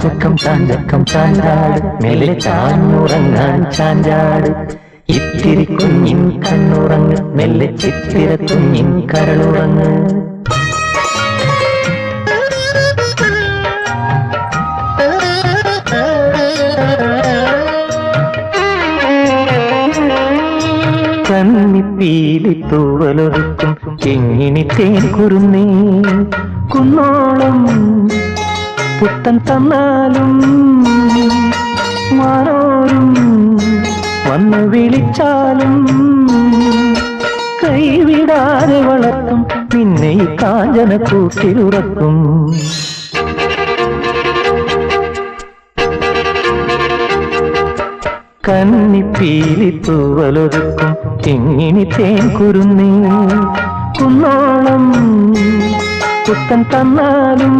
ചാഞ്ചക്കം ചാഞ്ചക്കം ചാഞ്ചാട്. മെല്ലെ ചാഞ്ഞുറങ്ങാൻ ചാഞ്ചാട്. ഇത്തിരി കുഞ്ഞിൻ കണ്ണുറങ്ങ് മെല്ലെ ചിത്തിര കുഞ്ഞിൻ കരളുറങ്ങ്. കന്നിപ്പീലി തൂവലൊരുക്കും. ചെങ്ങിനി തേൻ കുറുന്നേ. കുന്നോളം പുത്തൻ തന്നാലും മാറോരും വന്ന് വിളിച്ചാലും കൈവിടാതെ വളർത്തും പിന്നെ ഈ കാഞ്ചന കൂട്ടിലുറക്കും. കന്നിപ്പീലി തൂവലൊരുക്കും തിങ്ങിനി തേൻ കുരുന്നേ. കുന്നോളം പുത്തൻ തന്നാലും